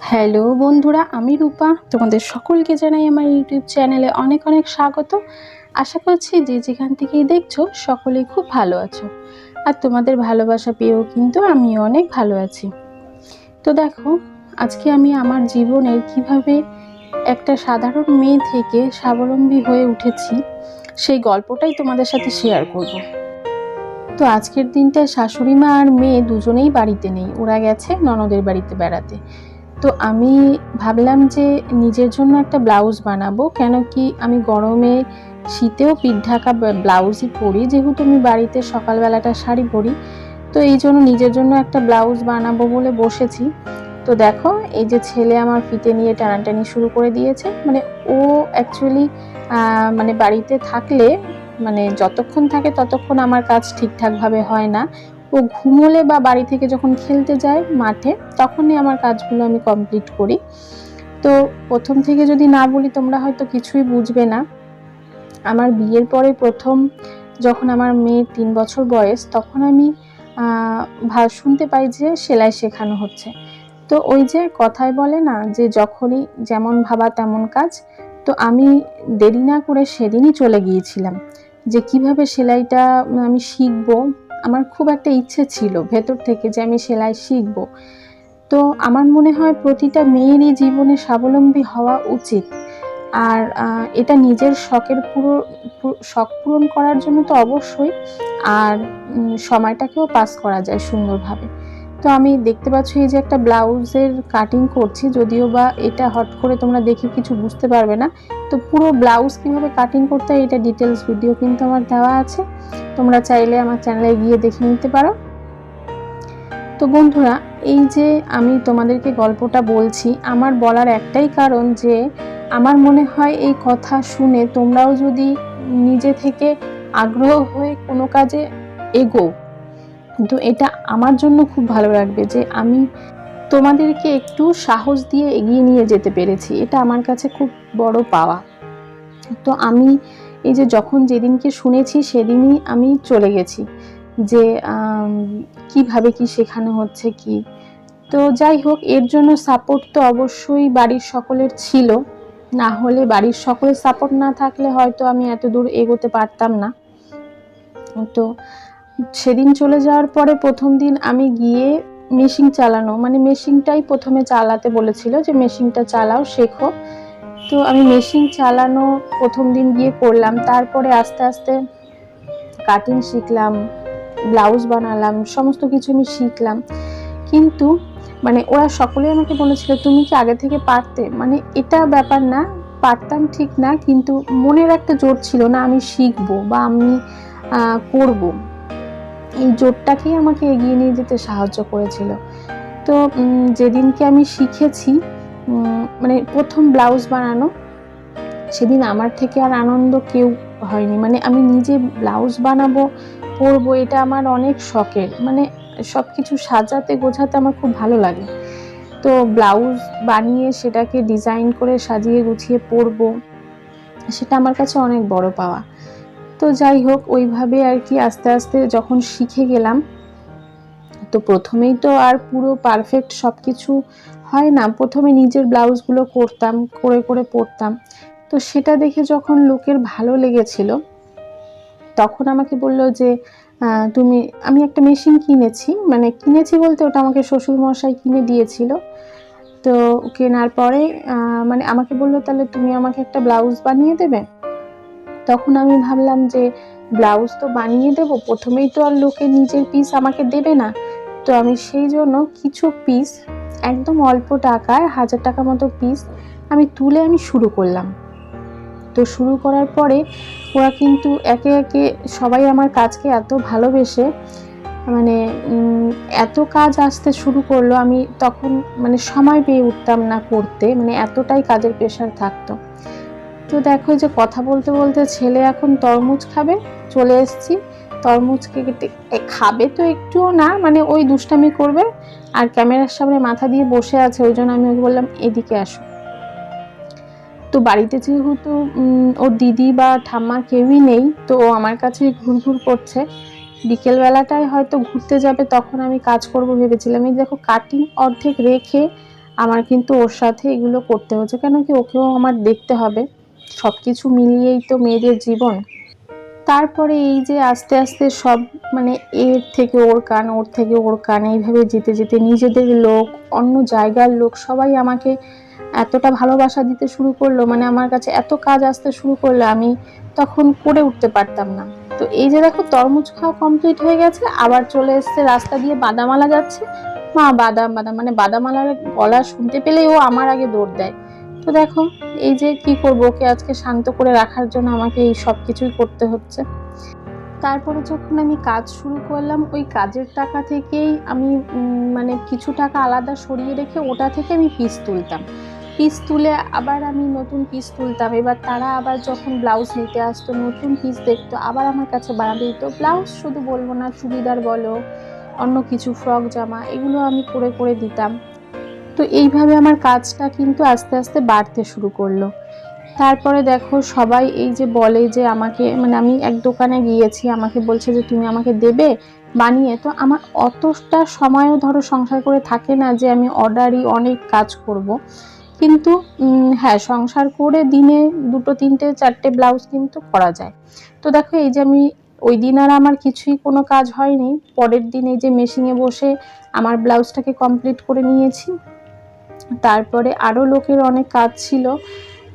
Hello বন্ধুরা, আমি রূপা। তোমাদের সকলকে জানাই আমার ইউটিউব চ্যানেলে অনেক অনেক স্বাগত। আশা করছি যে যেখান থেকেই দেখছ, সকলেই খুব ভালো আছো। আর তোমাদের ভালোবাসা পেয়েও কিন্তু আমি অনেক ভালো আছি। তো দেখো, আজকে আমি আমার জীবনের কীভাবে একটা সাধারণ মেয়ে থেকে স্বাবলম্বী হয়ে উঠেছি, সেই গল্পটাই তোমাদের সাথে শেয়ার করব। তো আজকের দিনটা শাশুড়ি মা আর মেয়ে দুজনেই বাড়িতে নেই। ওরা গেছে ননদের বাড়িতে বেড়াতে। তো আমি ভাবলাম যে নিজের জন্য একটা ব্লাউজ বানাবো, কেন কি আমি গরমে শীতেও পিঠ ঢাকা ব্লাউজই পরি, যেহেতু আমি বাড়িতে সকালবেলাটা শাড়ি পরি। তো এই জন্য নিজের জন্য একটা ব্লাউজ বানাবো বলে বসেছি। তো দেখো, এই যে ছেলে আমার ফিতে নিয়ে টানাটানি শুরু করে দিয়েছে। মানে ও অ্যাকচুয়ালি মানে বাড়িতে থাকলে মানে যতক্ষণ থাকে ততক্ষণ আমার কাজ ঠিকঠাকভাবে হয় না। ও ঘুমোলে বা বাড়ি থেকে যখন খেলতে যায় মাঠে, তখনই আমার কাজগুলো আমি কমপ্লিট করি। তো প্রথম থেকে যদি না বলি, তোমরা হয়তো কিছুই বুঝবে না। আমার বিয়ের পরে প্রথম যখন আমার মেয়ের তিন বছর বয়স, তখন আমি শুনতে পাই যে সেলাই শেখানো হচ্ছে। তো ওই যে কথায় বলে না যে যখনই যেমন ভাবা তেমন কাজ, তো আমি দেরি না করে সেদিনই চলে গিয়েছিলাম। যে কীভাবে সেলাইটা আমি শিখব আমার খুব একটা ইচ্ছে ছিল ভেতর থেকে যে আমি সেলাই শিখব। তো আমার মনে হয় প্রতিটা মেয়েরই জীবনে স্বাবলম্বী হওয়া উচিত। আর এটা নিজের শখের পুরো শখ পূরণ করার জন্য তো অবশ্যই। আর সময়টাকেও পাস করা যায় সুন্দরভাবে। তো আমি দেখতে পাচ্ছি এই যে একটা ব্লাউজের কাটিং করছি, যদিও বা এটা হট করে তোমরা দেখে কিছু বুঝতে পারবে না। তো পুরো ব্লাউজ কীভাবে কাটিং করতে হয় এটা ডিটেলস ভিডিও কিন্তু আমার দেওয়া আছে। তোমরা চাইলে আমার চ্যানেলে গিয়ে দেখে নিতে পারো। তো বন্ধুরা, এই যে আমি তোমাদেরকে গল্পটা বলছি, আমার বলার একটাই কারণ যে আমার মনে হয় এই কথা শুনে তোমরাও যদি নিজে থেকে আগ্রহ হয়ে কোনো কাজে এগো তো এটা আমার জন্য খুব ভালো লাগবে যে আমি তোমাদেরকে একটু সাহস দিয়ে এগিয়ে নিয়ে যেতে পেরেছি। এটা আমার কাছে খুব বড় পাওয়া। তো আমি এই যে যখন যেদিনকে শুনেছি সেদিনই আমি চলে গেছি যে কীভাবে কি শেখানো হচ্ছে কি? তো যাই হোক, এর জন্য সাপোর্ট তো অবশ্যই বাড়ির সকলের ছিল। না হলে বাড়ির সকলের সাপোর্ট না থাকলে হয়তো আমি এত দূর এগোতে পারতাম না। তো সেদিন চলে যাওয়ার পরে প্রথম দিন আমি গিয়ে মেশিন চালানো মানে মেশিনটাই প্রথমে চালাতে বলেছিল যে মেশিনটা চালাও, শেখো। তো আমি মেশিন চালানো প্রথম দিন গিয়ে করলাম, তারপরে আস্তে আস্তে কাটিং শিখলাম, ব্লাউজ বানালাম, সমস্ত কিছু আমি শিখলাম। কিন্তু মানে ওরা সকলেই আমাকে বলেছিল, তুমি কি আগে থেকে পারতে? মানে এটা ব্যাপার না, পারতাম ঠিক না, কিন্তু মনের একটা জোর ছিল না আমি শিখব বা আমি করব। এই জোরটাকেই আমাকে এগিয়ে নিয়ে যেতে সাহায্য করেছিল। তো যেদিনকে আমি শিখেছি মানে প্রথম ব্লাউজ বানানো, সেদিন আমার থেকে আর আনন্দ কেউ হয়নি। মানে আমি নিজে ব্লাউজ বানাবো, পরবো, এটা আমার অনেক শখের। মানে সব কিছু সাজাতে, গোছাতে আমার খুব ভালো লাগে। তো ব্লাউজ বানিয়ে সেটাকে ডিজাইন করে সাজিয়ে গুছিয়ে পরবো, সেটা আমার কাছে অনেক বড় পাওয়া। তো যাই হোক, ওইভাবে আর কি আস্তে আস্তে যখন শিখে গেলাম, তো প্রথমেই তো আর পুরো পারফেক্ট সব কিছু হয় না। প্রথমে নিজের ব্লাউজগুলো করতাম, করে করে পরতাম। তো সেটা দেখে যখন লোকের ভালো লেগেছিল, তখন আমাকে বলল যে তুমি, আমি একটা মেশিন কিনেছি। মানে কিনেছি বলতে ওটা আমাকে শ্বশুরমশাই কিনে দিয়েছিল। তো কেনার পরে মানে আমাকে বলল, তাহলে তুমি আমাকে একটা ব্লাউজ বানিয়ে দেবে? তখন আমি ভাবলাম যে ব্লাউজ তো বানিয়ে দেব, প্রথমেই তো আর লোকে নিজের পিস আমাকে দেবে না। তো আমি সেই জন্য কিছু পিস একদম অল্প টাকায়, হাজার টাকা মতো পিস আমি তুলে আমি শুরু করলাম। তো শুরু করার পরে ওরা কিন্তু একে একে সবাই আমার কাজকে এত ভালোবেসে মানে এত কাজ আসতে শুরু করল, আমি তখন মানে সময় পেয়ে উঠতাম না করতে মানে এতটাই কাজের প্রেশার থাকতো। তো দেখো যে কথা বলতে বলতে ছেলে এখন তরমুজ খাবে, চলে এসছি। তরমুজকে খাবে তো একটুও না মানে ওই দুষ্টামি করবে। আর ক্যামেরার সামনে মাথা দিয়ে বসে আছে, ওই জন্য আমি ওকে বললাম, এদিকে আসো। তো বাড়িতে যেহেতু ওর দিদি বা ঠাম্মা কেউই নেই, তো ও আমার কাছে ঘুরঘুর করছে। বিকেলবেলাটায় হয়তো ঘুরতে যাবে, তখন আমি কাজ করব ভেবেছিলাম। এই দেখো কাটিং অর্ধেক রেখে আমার কিন্তু ওর সাথে এগুলো করতে হচ্ছে, কেন কি ওকেও আমার দেখতে হবে। সব কিছু মিলিয়েই তো মেয়েদের জীবন। তারপরে এই যে আস্তে আস্তে সব মানে এর থেকে ওর কান, ওর থেকে ওর কান, এইভাবে যেতে যেতে নিজেদের লোক, অন্য জায়গার লোক সবাই আমাকে এতটা ভালোবাসা দিতে শুরু করল মানে আমার কাছে এত কাজ আসতে শুরু করল, আমি তখন করে উঠতে পারতাম না। তো এই যে দেখো, তরমুজ খাওয়া কমপ্লিট হয়ে গেছে, আবার চলে এসছে, রাস্তা দিয়ে বাদামালা যাচ্ছে। মা, বাদাম বাদাম মানে বাদামালার গলা শুনতে পেলেই ও আমার আগে দৌড় দেয়। তো দেখো, এই যে কি করব, ওকে আজকে শান্ত করে রাখার জন্য আমাকে এই সব কিছুই করতে হচ্ছে। তারপরে যখন আমি কাজ শুরু করলাম, ওই কাজের টাকা থেকেই আমি মানে কিছু টাকা আলাদা সরিয়ে রেখে ওটা থেকে আমি পিস তুলতাম। পিস তুলে আবার আমি নতুন পিস তুলতাম। এবার তারা আবার যখন ব্লাউজ নিতে আসতো, নতুন পিস দেখতো, আবার আমার কাছে বানাতে দিত। ব্লাউজ শুধু বলব না, চুড়িদার বলো, অন্য কিছু ফ্রক জামা, এগুলো আমি করে করে দিতাম। তো এইভাবে আমার কাজটা কিন্তু আস্তে আস্তে বাড়তে শুরু করল। তারপরে দেখো সবাই এই যে বলে যে আমাকে মানে আমি এক দোকানে গিয়েছি, আমাকে বলছে যে তুমি আমাকে দেবে বানিয়ে। তো আমার অতটা সময়ও ধরো সংসার করে থাকে না যে আমি অর্ডারই অনেক কাজ করব। কিন্তু হ্যাঁ সংসার করে দিনে দুটো, তিনটে, চারটে ব্লাউজ কিন্তু করা যায়। তো দেখো এই যে আমি, ওই দিন আর আমার কিছুই কোনো কাজ হয়নি। পরের দিন এই যে মেশিনে বসে আমার ব্লাউজটাকে কমপ্লিট করে নিয়েছি। তারপরে আরও লোকের অনেক কাজ ছিল,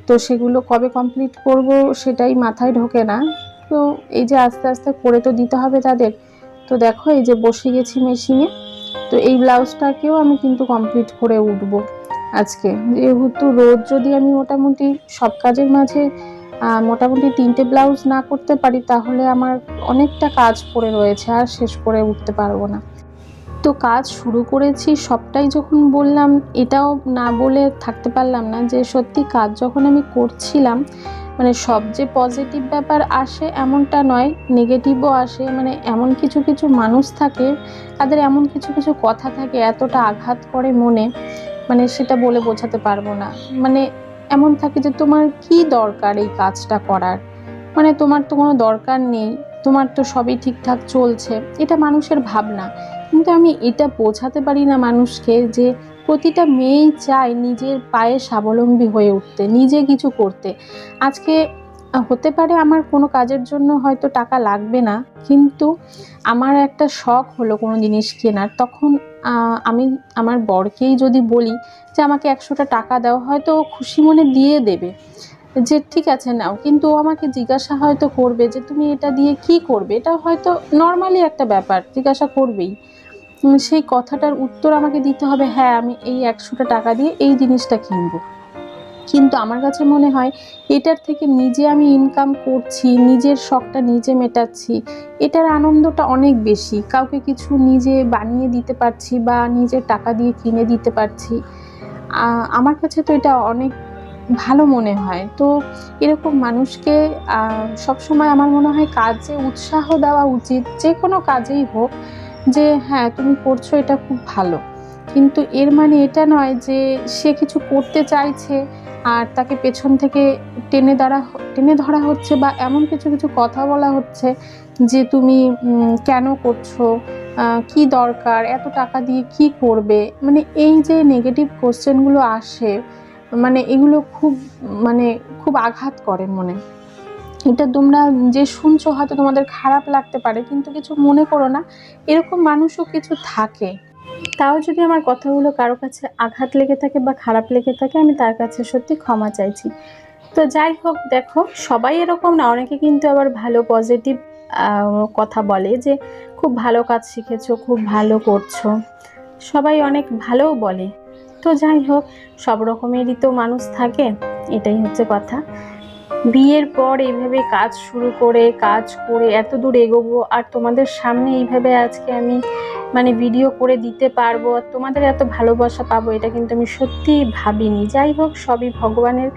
তো সেগুলো কবে কমপ্লিট করব সেটাই মাথায় ঢোকে না। তো এই যে আস্তে আস্তে করে তো দিতে হবে তাদের। তো দেখো এই যে বসে গেছি মেশিনে তো এই ব্লাউজটাকেও আমি কিন্তু কমপ্লিট করে উঠব আজকে। যেহেতু রোজ যদি আমি মোটামুটি সব কাজের মাঝে মোটামুটি তিনটে ব্লাউজ না করতে পারি, তাহলে আমার অনেকটা কাজ পড়ে রয়েছে, আর শেষ করে উঠতে পারব না। তো কাজ শুরু করেছি, সবটাই যখন বললাম, এটাও না বলে থাকতে পারলাম না যে সত্যি কাজ যখন আমি করছিলাম মানে সব যে পজিটিভ ব্যাপার আসে এমনটা নয় নেগেটিভও আসে মানে এমন কিছু কিছু মানুষ থাকে, তাদের এমন কিছু কিছু কথা থাকে, এতটা আঘাত করে মনে মানে সেটা বলে বোঝাতে পারব না। মানে এমন থাকে যে তোমার কি দরকার এই কাজটা করার? মানে তোমার তো কোনো দরকার নেই, তোমার তো সবই ঠিকঠাক চলছে, এটা মানুষের ভাবনা। কিন্তু আমি এটা বোঝাতে পারি না মানুষকে যে প্রতিটা মেয়েই চায় নিজের পায়ে স্বাবলম্বী হয়ে উঠতে, নিজে কিছু করতে। আজকে হতে পারে আমার কোনো কাজের জন্য হয়তো টাকা লাগবে না, কিন্তু আমার একটা শখ হলো কোনো জিনিস কেনার। তখন আমি আমার বরকেই যদি বলি যে আমাকে একশোটা টাকা দাও, হয়তো খুশি মনে দিয়ে দেবে। যে ঠিক আছে নাও, কিন্তু আমাকে জিজ্ঞাসা হয়তো করবে যে তুমি এটা দিয়ে কি করবে? এটা হয়তো নর্মালি একটা ব্যাপার, জিজ্ঞাসা করবেই। সেই কথাটার উত্তর আমাকে দিতে হবে হ্যাঁ আমি এই একশোটা টাকা দিয়ে এই জিনিসটা কিনবো। কিন্তু আমার কাছে মনে হয় এটার থেকে নিজে আমি ইনকাম করছি, নিজের শখটা নিজে মেটাচ্ছি, এটার আনন্দটা অনেক বেশি। কাউকে কিছু নিজে বানিয়ে দিতে পারছি বা নিজের টাকা দিয়ে কিনে দিতে পারছি। আমার কাছে তো এটা অনেক ভালো মনে হয়। তো এরকম মানুষকে সব সময় আমার মনে হয় কাজে উৎসাহ দেওয়া উচিত, যে কোনো কাজেই হোক, যে হ্যাঁ তুমি করছ, এটা খুব ভালো। কিন্তু এর মানে এটা নয় যে সে কিছু করতে চাইছে আর তাকে পেছন থেকে টেনে ধরা টেনে ধরা হচ্ছে বা এমন কিছু কিছু কথা বলা হচ্ছে যে তুমি কেন করছ কি দরকার, এত টাকা দিয়ে কি করবে? মানে এই যে নেগেটিভ কোশ্চেনগুলো আসে মানে এগুলো খুব মানে খুব আঘাত করে মনে। এটা তোমরা যে শুনছো হয়তো তোমাদের খারাপ লাগতে পারে, কিন্তু কিছু মনে করো না, এরকম মানুষও কিছু থাকে। তাও যদি আমার কথাগুলো কারও কাছে আঘাত লেগে থাকে বা খারাপ লেগে থাকে, আমি তার কাছে সত্যি ক্ষমা চাইছি। তো যাই হোক, দেখো, সবাই এরকম না, অনেকে কিন্তু আবার ভালো পজিটিভ কথা বলে যে, খুব ভালো কাজ শিখেছো, খুব ভালো করছ। সবাই অনেক ভালোও বলে। তো যাই হোক, সব রকমেরই তো মানুষ থাকে, এটাই হচ্ছে কথা। বিয়ের পর এইভাবে কাজ শুরু করে, কাজ করে এত দূর এগোবো, আর তোমাদের সামনে এইভাবে আজকে আমি মানে ভিডিও করে দিতে পারব, আর তোমাদের এত ভালোবাসা পাবো, এটা কিন্তু আমি সত্যিই ভাবিনি। যাই হোক, সবই ভগবানের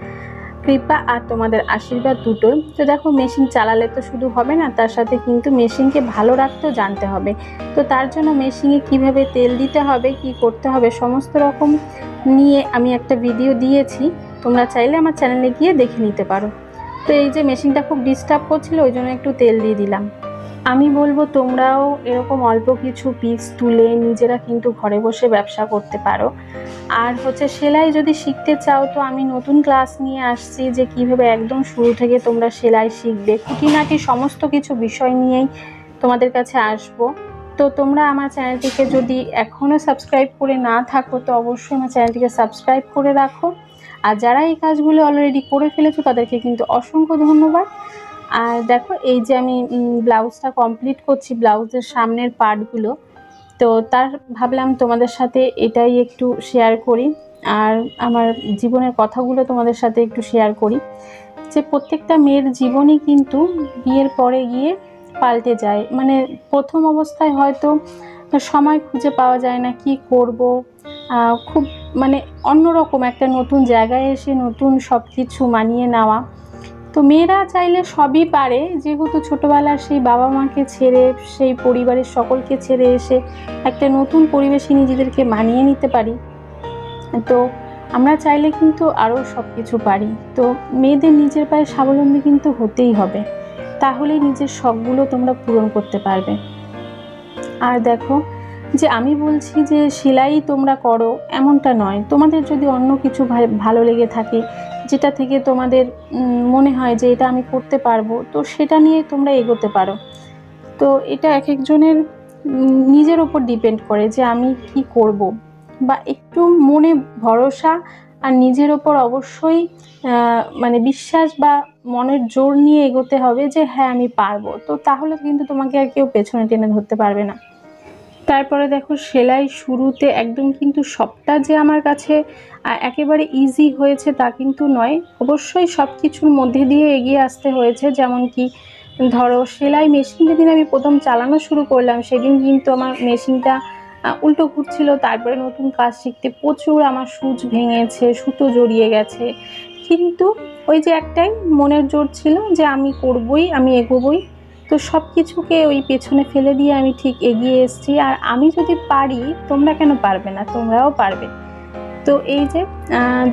কৃপা আর তোমাদের আশীর্বাদ দুটোই। তো দেখো মেশিন চালালে তো শুধু হবে না, তার সাথে কিন্তু মেশিনকে ভালো রাখতেও জানতে হবে। তো তার জন্য মেশিনে কীভাবে তেল দিতে হবে, কি করতে হবে, সমস্ত রকম নিয়ে আমি একটা ভিডিও দিয়েছি। তোমরা চাইলে আমার চ্যানেলে গিয়ে দেখে নিতে পারো। তো এই যে মেশিনটা খুব ডিস্টার্ব করছিল, ওই জন্য একটু তেল দিয়ে দিলাম। আমি বলব তোমরাও এরকম অল্প কিছু পিস তুলে নিজেরা কিন্তু ঘরে বসে ব্যবসা করতে পারো। আর হচ্ছে সেলাই যদি শিখতে চাও তো আমি নতুন ক্লাস নিয়ে আসছি যে কীভাবে একদম শুরু থেকে তোমরা সেলাই শিখবে। খুঁটিনাটি সমস্ত কিছু বিষয় নিয়েই তোমাদের কাছে আসব। তো তোমরা আমার চ্যানেলটিকে যদি এখনও সাবস্ক্রাইব করে না থাকো তো অবশ্যই আমার চ্যানেলটিকে সাবস্ক্রাইব করে রাখো। আর যারা এই কাজগুলো অলরেডি করে ফেলেছো তাদেরকে কিন্তু অসংখ্য ধন্যবাদ। আর দেখো, এই যে আমি ব্লাউজটা কমপ্লিট করছি, ব্লাউজের সামনের পার্টগুলো। তো তার, ভাবলাম তোমাদের সাথে এটাই একটু শেয়ার করি। আর আমার জীবনের কথাগুলো তোমাদের সাথে একটু শেয়ার করি। যে প্রত্যেকটা মেয়ের জীবনই কিন্তু বিয়ের পরে গিয়ে পাল্টে যায়। মানে প্রথম অবস্থায় হয়তো সময় খুঁজে পাওয়া যায় না, কি করব? খুব মানে অন্যরকম একটা নতুন জায়গায় এসে নতুন সব কিছু মানিয়ে নেওয়া। তো মেয়েরা চাইলে সবই পারে। যেহেতু ছোটোবেলার সেই বাবা মাকে ছেড়ে, সেই পরিবারের সকলকে ছেড়ে এসে একটা নতুন পরিবেশে নিজেদেরকে মানিয়ে নিতে পারি। তো আমরা চাইলে কিন্তু আরও সব কিছু পারি। তো মেয়েদের নিজের পায়ে স্বাবলম্বী কিন্তু হতেই হবে। তাহলেই নিজের শখগুলো তোমরা পূরণ করতে পারবে। আর দেখো, যে আমি বলছি যে সেলাই তোমরা করো, এমনটা নয়। তোমাদের যদি অন্য কিছু ভালো লেগে থাকে যেটা থেকে তোমাদের মনে হয় যে এটা আমি করতে পারব, তো সেটা নিয়ে তোমরা এগোতে পারো। তো এটা এক একজনের নিজের ওপর ডিপেন্ড করে যে আমি কি করব। বা একটু মনে ভরসা আর নিজের ওপর অবশ্যই মানে বিশ্বাস বা মনের জোর নিয়ে এগোতে হবে যে হ্যাঁ আমি পারব। তো তাহলে কিন্তু তোমাকে আর কেউ পেছনে টেনে ধরতে পারবে না। তারপরে দেখো সেলাই শুরুতে একদম কিন্তু সবটা যে আমার কাছে একেবারে ইজি হয়েছে তা কিন্তু নয়। অবশ্যই সব কিছুর মধ্যে দিয়ে এগিয়ে আসতে হয়েছে। যেমন কি, ধরো সেলাই মেশিন যেদিন আমি প্রথম চালানো শুরু করলাম, সেদিন কিন্তু আমার মেশিনটা উল্টো ঘুরছিল। তারপরে নতুন কাজ শিখতে প্রচুর আমার সুচ ভেঙেছে, সুতো জড়িয়ে গেছে। কিন্তু ওই যে একটাই মনের জোর ছিল যে আমি করবই, আমি এগোবই। তো সব কিছুকে ওই পেছনে ফেলে দিয়ে আমি ঠিক এগিয়ে এসেছি। আর আমি যদি পারি, তোমরা কেন পারবে না? তোমরাও পারবে। তো এই যে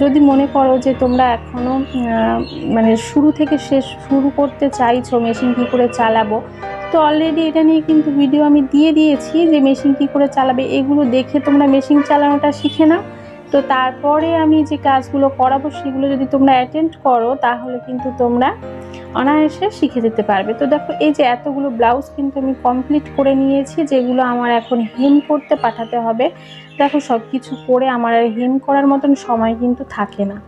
যদি মনে করো যে তোমরা এখনও মানে শুরু থেকে শেষ, শুরু করতে চাইছো মেশিন কী করে চালাবো, তো অলরেডি এটা নিয়ে কিন্তু ভিডিও আমি দিয়ে দিয়েছি যে মেশিন কী করে চালাবে। এগুলো দেখে তোমরা মেশিন চালানোটা শিখে নাও। তো তারপরে আমি যে কাজগুলো করাবো সেগুলো যদি তোমরা অ্যাটেন্ড করো, তাহলে কিন্তু তোমরা অনায়াসে শিখে যেতে পারবে। তো দেখো, এই যে এতগুলো ব্লাউজ কিন্তু আমি কমপ্লিট করে নিয়েছি, যেগুলো আমার এখন হেম করতে পাঠাতে হবে। দেখো সব কিছু করে আমার আর হেম করার মতন সময় কিন্তু থাকে না।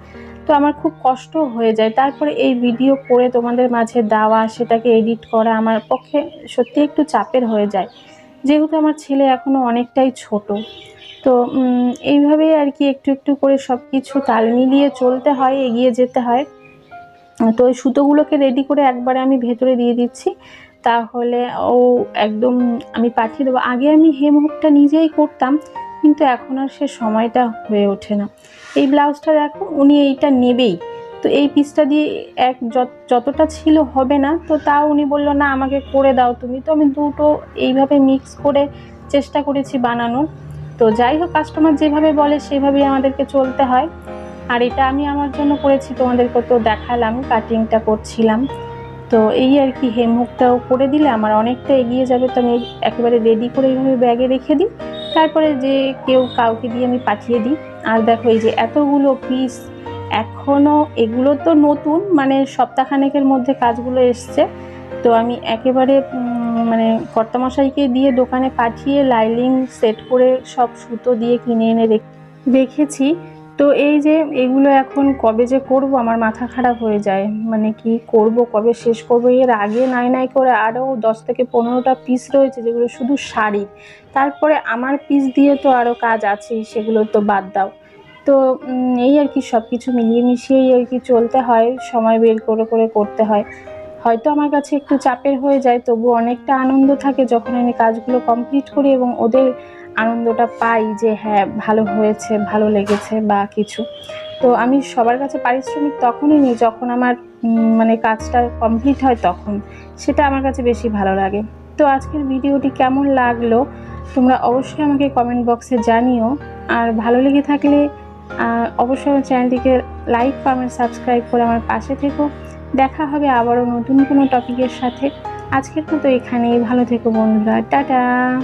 তো আমার খুব কষ্ট হয়ে যায়। তারপরে এই ভিডিও করে তোমাদের মাঝে দেওয়া, সেটাকে এডিট করা আমার পক্ষে সত্যি একটু চাপের হয়ে যায়। যেহেতু আমার ছেলে এখনও অনেকটাই ছোট। তো এইভাবেই আর কি একটু একটু করে সব কিছু তাল মিলিয়ে চলতে হয়, এগিয়ে যেতে হয়। তো ওই সুতোগুলোকে রেডি করে একবারে আমি ভেতরে দিয়ে দিচ্ছি। তাহলে ও একদম আমি পাঠিয়ে দেবো। আগে আমি হেম হুকটা নিজেই করতাম, কিন্তু এখন আর সে সময়টা হয়ে ওঠে না। এই ব্লাউজটা দেখো, উনি এইটা নেবেই। তো এই পিসটা দিয়ে এক যত- যতটা ছিল হবে না, তো তাও উনি বলল, না, আমাকে করে দাও। তুমি তো আমি দুটো এইভাবে মিক্স করে চেষ্টা করেছি বানানোর। তো যাই হোক কাস্টমার যেভাবে বলে সেভাবেই আমাদেরকে চলতে হয়। আর এটা আমি আমার জন্য করেছি, তোমাদেরকে তো দেখালাম কাটিংটা করছিলাম। তো এই আর কি হেমহুকটাও করে দিলে আমার অনেকটা এগিয়ে যাবে। তো আমি একেবারে রেডি করে এইভাবে ব্যাগে রেখে দিই। তারপরে যে কেউ কাউকে দিয়ে আমি পাঠিয়ে দিই। আর দেখো, এই যে এতগুলো পিস এখনও এগুলো তো নতুন মানে সপ্তাহখানেকের মধ্যে কাজগুলো এসছে। তো আমি একেবারে মানে কর্তামশাইকে দিয়ে দোকানে পাঠিয়ে লাইলিং সেট করে সব সুতো দিয়ে কিনে এনে রেখ- রেখেছি। তো এই যে এগুলো এখন কবে যে করব আমার মাথা খারাপ হয়ে যায়। মানে কি করব, কবে শেষ করব? এর আগে নাই নাই করে আরও দশ থেকে পনেরোটা পিস রয়েছে যেগুলো শুধু শাড়ি। তারপরে আমার পিস দিয়ে তো আরও কাজ আছে, সেগুলো তো বাদ দাও। তো এই আর কি সব কিছু মিলিয়ে মিশিয়েই আর কি চলতে হয়, সময় বের করে করে করতে হয়। হয়তো আমার কাছে একটু চাপের হয়ে যায়, তবু অনেকটা আনন্দ থাকে যখন আমি কাজগুলো কমপ্লিট করি এবং ওদের আনন্দটা পাই যে হ্যাঁ ভালো হয়েছে, ভালো লেগেছে বা কিছু। তো আমি সবার কাছে পারিশ্রমিক তখনই নিই যখন আমার মানে কাজটা কমপ্লিট হয় তখন। সেটা আমার কাছে বেশি ভালো লাগে। তো আজকের ভিডিওটি কেমন লাগল? তোমরা অবশ্যই আমাকে কমেন্ট বক্সে জানিও। আর ভালো লেগে থাকলে অবশ্যই আমার চ্যানেলটিকে লাইক কমেন্ট সাবস্ক্রাইব করে আমার পাশে থেকো। দেখা হবে আবারও নতুন কোনো টপিকের সাথে। আজকের মতো এখানেই। ভালো থেকো বন্ধুরা। টাটা!